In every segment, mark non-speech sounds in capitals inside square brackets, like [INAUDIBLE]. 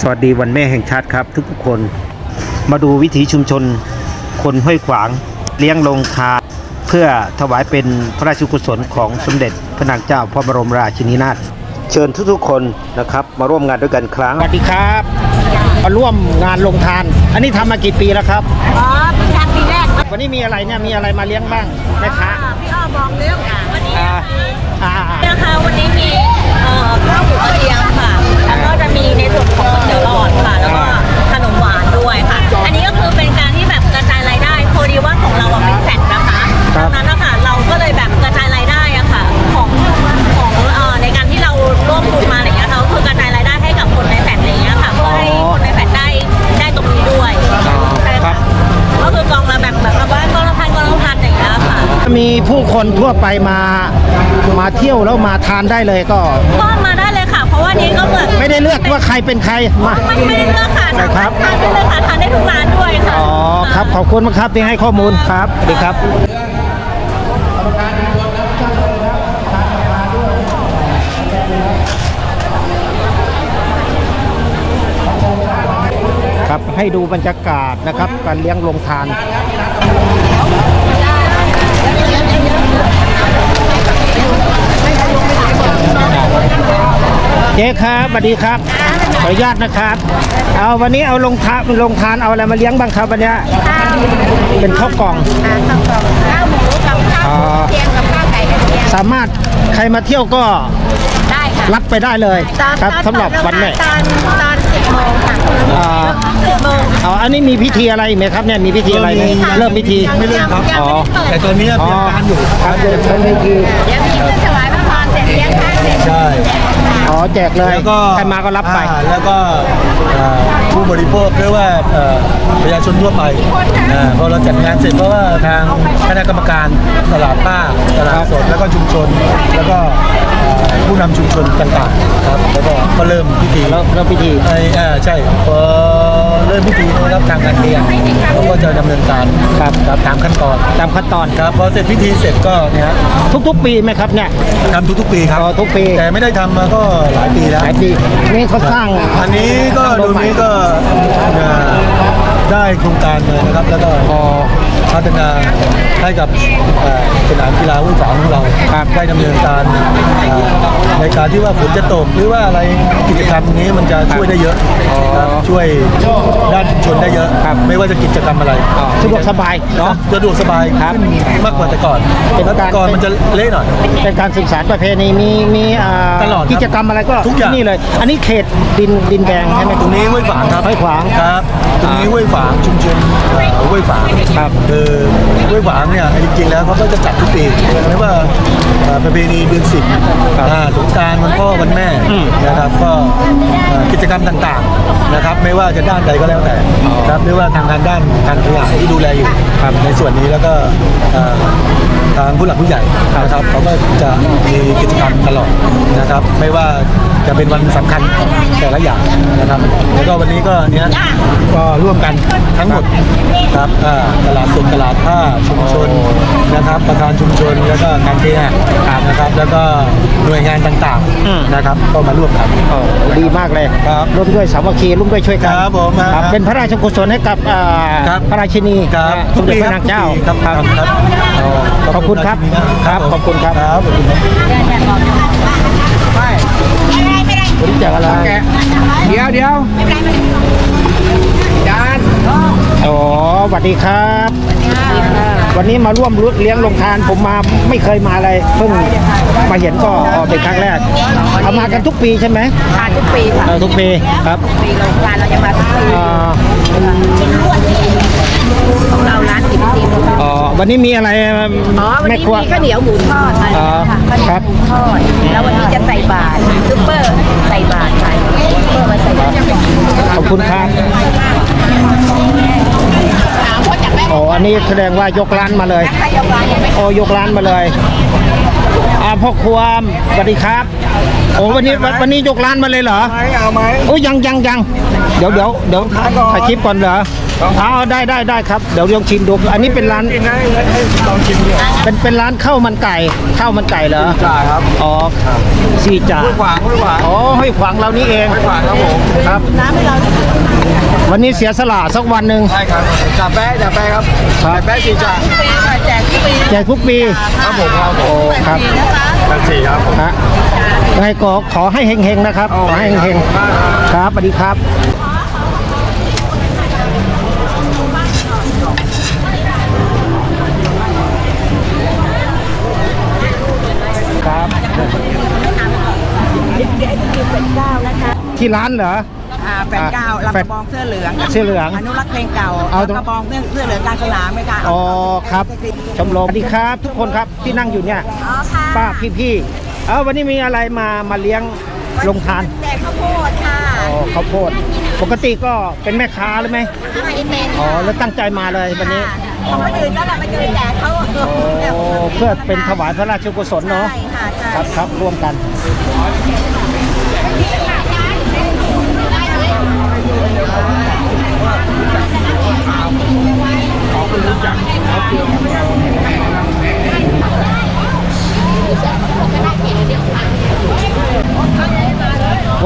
สวัสดีวันแม่แห่งชาติครับทุกคน มาดูวิถีชุมชน คนห้วยขวาง เลี้ยงลงทานเพื่อถวายเป็นพระราชกุศลของสมเด็จพระนางเจ้าพระบรมราชินีนาถเชิญทุกๆคนนะครับมาร่วมงานด้วยกันครั้งสวัสดีครับ มาร่วมงานลงทาน อันนี้ทำมากี่ปีแล้วครับ วันนี้มีอะไรเนี่ยมีอะไรมาเลี้ยงบ้างแม่ค้าอ่าพี่อ้อบอกเร็ววันนี้อ่าอ่านะคะวันนี้มีเอ่อข้าวหมูกระเทียมค่ะ แล้วก็จะมีในส่วนของก๋วยเตี๋ยวหลอดค่ะ แล้วก็ขนมหวานด้วยค่ะ อันนี้ก็คือเป็นการที่แบบกระจายรายได้พอดีว่าของเราอะเป็นแฟลตนะคะดังนั้นนะคะเราก็เลยแบบกระจายรายได้อะค่ะ ของของเอ่อในการที่เราร่วมทุนมาอะไรอย่างเงี้ยค่ะก็คือกระจายรายได้ให้กับคนในแฟลต มีผู้คนทั่วไปมามาเที่ยวแล้วมาทานได้เลยก็ ก็มาได้เลยค่ะ เพราะว่านี้ก็เหมือนไม่ได้เลือกว่าใครเป็นใครมาไม่ไม่ได้เลือกค่ะใช่ครับทานได้เลยค่ะทานได้ทุกร้านด้วยค่ะอ๋อครับขอบคุณมากครับที่ให้ข้อมูลครับสวัสดีครับครับให้ดูบรรยากาศนะครับ การเลี้ยงลงทาน เจ๊ครับสวัสดีครับขออนุญาตนะครับ เอาวันนี้เอาลงทานลงทานเอาอะไรมาเลี้ยงบ้างครับวันเนี้ยเป็นข้าวกล่องข้าวกล่องข้าวหมูกับข้าวอ๋อเทียมกับข้าวไก่กระเทียมสามารถใครมาเที่ยวก็ได้ค่ะรับไปได้เลยตอนครับตอนสำหรับวันแม่ตอนตอนสิบโมงค่ะอ่าสิบโมงเอาอันนี้มีพิธีอะไรไหมครับเนี่ยมีพิธีอะไรไหมเริ่มพิธียังไม่เริ่มครับอ๋อแต่ตอนนี้อ๋อเตรียมการอยู่ครับเดี๋ยวเป็นพิธี แจกเลยแล้วก็ใครมาก็รับไป อ่าแล้วก็เอ่อผู้บริโภคหรือว่าเอ่อประชาชนทั่วไปอ่าพอเราจัดงานเสร็จเพราะว่าทางคณะกรรมการตลาดผ้าตลาดสดแล้วก็ชุมชน แล้วก็เอ่อผู้นำชุมชนต่างๆครับแล้วก็ก็เริ่มพิธี แล้วแล้วพิธี ไอ้อ่าใช่พอเริ่มพิธีนะครับ ทางการเรียนเราก็จะดำเนินการครับตามขั้นตอนตามขั้นตอนครับพอเสร็จพิธีเสร็จก็เนี่ยฮะทุกๆ ปีไหมครับเนี่ยทำทุกๆ ปีครับอ๋อทุกปี แต่ไม่ได้ทำมาก็หลายปีแล้วหลายปีนี่เขาสร้างอันนี้ก็ตรงนี้ก็เอ่อได้โครงการเลยนะครับ แล้วก็อ๋อพัฒนาให้กับเอ่อสนามกีฬาวุ่นฝางของเราครับได้ดำเนินการเอ่อ ในการที่ว่าฝนจะตกหรือว่าอะไรกิจกรรมนี้มันจะช่วยได้เยอะอ๋อครับช่วยด้านชุมชนได้เยอะ ครับไม่ว่าจะกิจกรรมอะไรอ๋อสะดวกสบายเนาะสะดวกสบายครับขึ้นมากกว่าแต่ก่อนเป็นแล้วแต่การ ก่อนมันจะเละหน่อย เป็นการศึกษาประเพณีมีมีอ่าตลอดครับกิจกรรมอะไรก็ทุกอย่าง ที่นี่เลย อันนี้เขตดินดินแดงใช่ไหมตรงนี้ห้วยฝางครับห้วยขวางครับ ตรงนี้ห้วยฝางชุมชนเอ่อ ห้วยฝางครับคือห้วยฝางเนี่ยจริงๆแล้วเขาก็จะจัดทุกปีไม่ว่าเอ่อประเพณีเดือนสิบครับอ่าสงกรารวันพ่อวันแม่อืมนะครับก็เอ่อกิจกรรมต่างๆนะครับ ไม่ว่าจะด้านใดก็แล้วแต่ครับไม่ว่าทางการด้านการขยะที่ดูแลอยู่ครับในส่วนนี้แล้วก็เอ่อทางผู้หลักผู้ใหญ่นะครับเขาก็จะมีกิจกรรมตลอดนะครับ ไม่ว่า จะเป็นวันสำคัญแต่ละอย่างนะครับ แล้วก็วันนี้ก็เนี้ยก็ร่วมกันทั้งหมดครับอ่าตลาดสดตลาดผ้าชุมชนนะครับ ประธานชุมชนแล้วก็การเคหะนะครับ แล้วก็หน่วยงานต่างอืมๆนะครับ ก็มาร่วมกันโอ้ดีมากเลยครับร่วมด้วยสามัคคีร่วมด้วยช่วยกันครับผมครับครับเป็นพระราชกุศลให้กับอ่าครับพระราชินีครับสมเด็จพระนางเจ้าครับครับครับอ๋อขอบคุณครับครับขอบคุณครับครับขอบคุณครับ บริจาคอะไรเดี๋ยวเดี๋ยวจานอ๋อสวัสดีครับ วันนี้มาร่วมเลี้ยงลงทานผมมาไม่เคยมาเลยเพิ่งมาเห็นก็อ๋อเป็นครั้งแรก เอามากันทุกปีใช่ไหมทานทุกปีค่ะเออทุกปีครับปีโรงทานเราจะมาทุกปีอ่า ของเราร้านติ่มซิมอ๋อวันนี้มีอะไรอ๋อวันแม่นี้ครัวมีข้าวเหนียวหมูทอดมาอ๋อค่ะข้าวเหนีครัยวบหมูทอดแล้ววันนี้จะใส่บาตรซุปเปอร์ใส่บาตรค่ะซุปเปอร์มาใส่บาตรขอบคุณครับอ๋ออันนี้แสดงว่ายกร้านมาเลยใครเอาวางยังไม่โอ้ยกร้านมาเลย อ่าพ่อครัวสวัสดีครับโอ้วันนี้วันวันนี้ยกร้านมาเลยเหรอไหมเอาไหม โอ้ยังยังยังเดี๋ยวเดี๋ยวเดี๋ยวถ่ายคลิปก่อนเหรอเอาได้ได้ได้ครับเดี๋ยวลองชิมดูอันนี้เป็นร้านกินนะให้ให้ลองชิมดูเป็นเป็นร้านข้าวมันไก่ข้าวมันไก่เหรอจ่าครับอ๋อสี่จ่าห้วยขวางห้วยขวางอ๋อห้วยขวางเรานี่เองห้วยขวางครับผมครับน้ำให้เรา วันนี้เสียสละสักวันหนึ่ง ใช่ครับจ่าแป๊ะจ่าแป๊ะครับครับจ่าแป๊ะสี่จ่าแจกทุกปีแจกทุกปีครับผมครับผมครับนะคะจ่าสี่ครับผมฮะยังไงก็ขอให้เฮงๆนะครับ ขอให้เฮงๆ ครับสวัสดีครับ ครับ ที่ร้านเหรอ อ่าแฟนเก้าอ่าลำแฟกนระบองเสื้อเหลืองเสื้อเหลืองอนุรักษ์เพลงเก่าเอาตรง ลำกระบองเสื้อเสื้อเหลืองกลางสนามไหมคะอ๋อครับชมรมสวัสดีครับ ทุกคนครับที่นั่งอยู่เนี่ย อ๋อค่ะป้าพี่ๆเออวันนี้มีอะไรมามาเลี้ยงลงทานแจกข้าวโพดค่ะอ๋อข้าวโพดปกติก็เป็นแม่ค้าหรือไหมให้เป็นอ๋อแล้วตั้งใจมาเลยวันนี้เขาไม่ดื่นก็เราไปดื่นแจกเขาโอ้เพื่อเป็นถวายพระราชกุศลเนาะใช่ค่ะใช่ครับครับร่วมกัน ส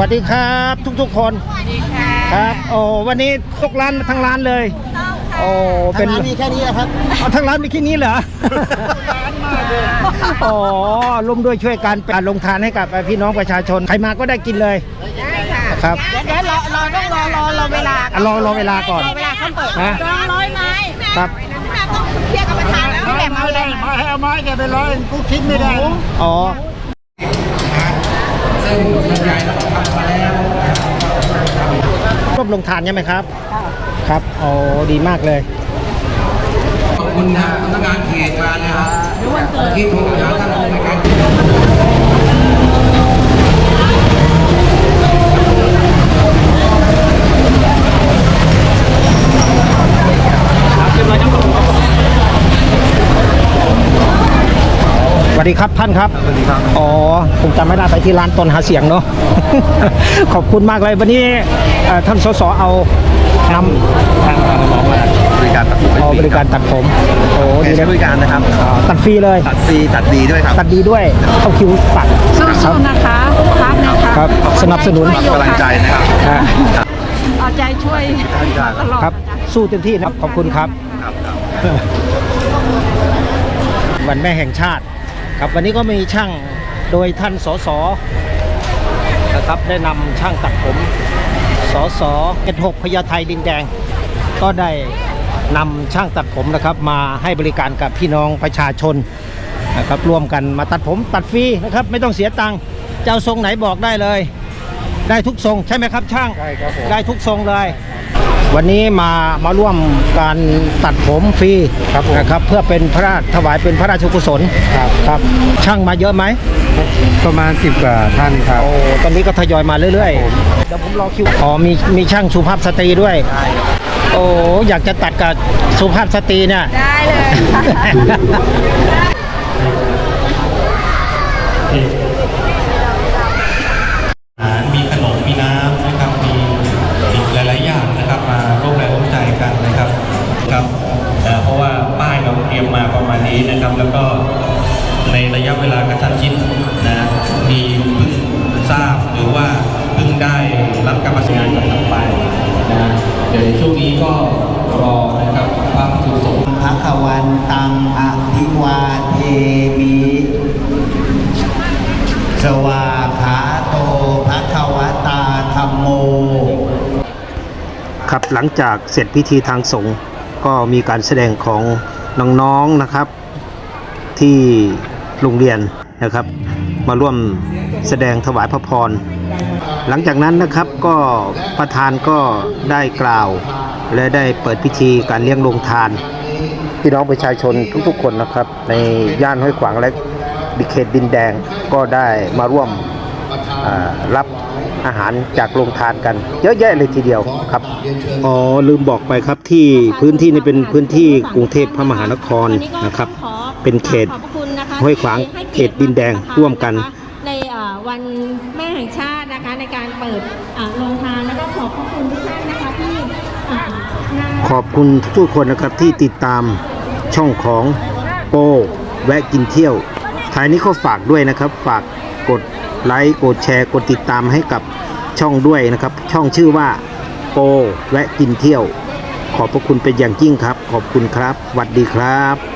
วัสดีครับทุกๆคนครับโอ้วันนี้ทุกร้านทั้งร้านเลยโอ้เป็นมีแค่นี้ครับเอาทั้งร้านมีแค่นี้เหรออ๋อร่วมด้วยช่วยกันการลงทานให้กับพี่น้องประชาชนใครมาก็ได้กินเลย ครับเดี๋ยวเดี๋ยวรอรอต้องรอรอรอเวลาอะรอรอเวลาก่อน เวลาเขาเปิดนะจองร้อยไม้ครับ ต้องเคลียร์กับประธานแล้วแบบเอาเลยมาให้เอาไม้แกไปร้อยกูคิดไม่ได้อ๋อร่วมลงทานใช่ไหมครับ ครับโอ้ดีมากเลย ขอบคุณทางพนักงานเขตมานะครับที่โทรหาท่านผู้ในวยการ ดีครับท่านครับ สวัสดีครับ อ๋อ ผมจำไม่ได้ไปที่ร้านตนหาเสียงเนาะ ขอบคุณมากเลยวันนี้เอ่อท่านสสเอานำทางน้องมาบริการตัดผมเอาบริการตัดผม โอ้ดีใช้นะบริการนะครับอ่าตัดฟรีเลย ตัดฟรีตัดดีด้วยครับ ตัดดีด้วยเข้าคิวตัด สู้ๆนะคะพักนะคะครับสนับสนุน กำลังใจนะครับ อ่าเอาใจช่วยตลอดครับสู้เต็มที่นะครับ ขอบคุณครับ ครับครับวันแม่แห่งชาติ ครับวันนี้ก็มีช่างโดยท่านสสนะครับได้นำช่างตัดผมสสเอ็ดหกพญาไทดินแดง ก็ได้นำช่างตัดผมนะครับมาให้บริการกับพี่น้องประชาชนนะครับร่วมกันมาตัดผมตัดฟรีนะครับไม่ต้องเสียตังค์จะเอาทรงไหนบอกได้เลย ได้ทุกทรงใช่ไหมครับช่าง ใช่ครับผม ได้ทุกทรงเลย วันนี้มามาร่วมการตัดผมฟรีครับผม นะครับ เพื่อเป็นพระราชถวายเป็นพระราชกุศลครับครับ ช่างมาเยอะไหมประมาณ 10กว่าท่านครับ โอ้ตอนนี้ก็ทยอยมาเรื่อยๆเดี๋ยวผมรอคิวอ๋อมีมีช่างสุภาพสตรีด้วย โอ้อยากจะตัดกับสุภาพสตรีเนี่ย ได้เลยอา วาขาโตภะคะวตาธรรมโม ครับหลังจากเสร็จพิธีทางสงฆ์ก็มีการแสดงของน้องๆนะครับ ที่โรงเรียนนะครับ มาร่วมแสดงถวายพระพร หลังจากนั้นนะครับก็ประธานก็ได้กล่าว และได้เปิดพิธีการเลี้ยงโรงทาน พี่น้องประชาชนทุกๆคนนะครับ ในย่านห้วยขวางและ ดิเขตดินแดงก็ได้มาร่วมอ่ารับอาหารจากโรงทานกัน เยอะแยะเลยทีเดียวครับอ๋อลืมบอกไปครับที่พื้นที่นี้เป็นพื้นที่กรุงเทพพระมหานครนะครับ เป็นเขตขอบพระคุณนะคะห้วยขวางที่ให้เขตดินแดงร่วมกันในเอ่อวันแม่ปิดอ่าโรงทานแล้วก็ขอบพระคุณทุกท่านนะคะที่อ่านำขอบคุณทุกคนนะครับที่ติดตามช่องของโปแวะกินเที่ยว ท้ายนี้ก็ฝากด้วยนะครับ ฝากกดไลค์กดแชร์กดติดตามให้กับช่องด้วยนะครับ ช่องชื่อว่าโปแวะกินเที่ยว ขอบพระคุณเป็นอย่างยิ่งครับ ขอบคุณครับสวัสดีครับ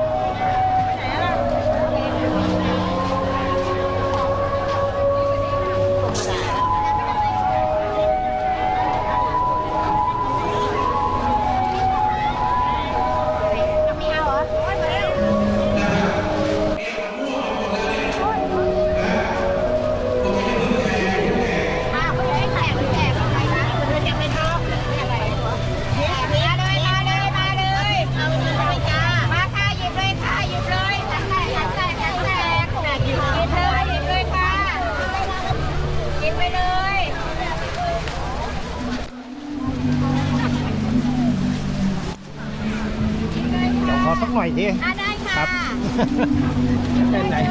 [LAUGHS] Trên này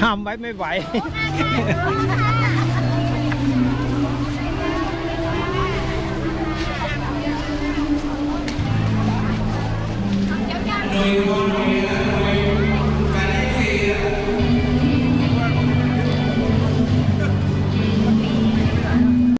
Không, 77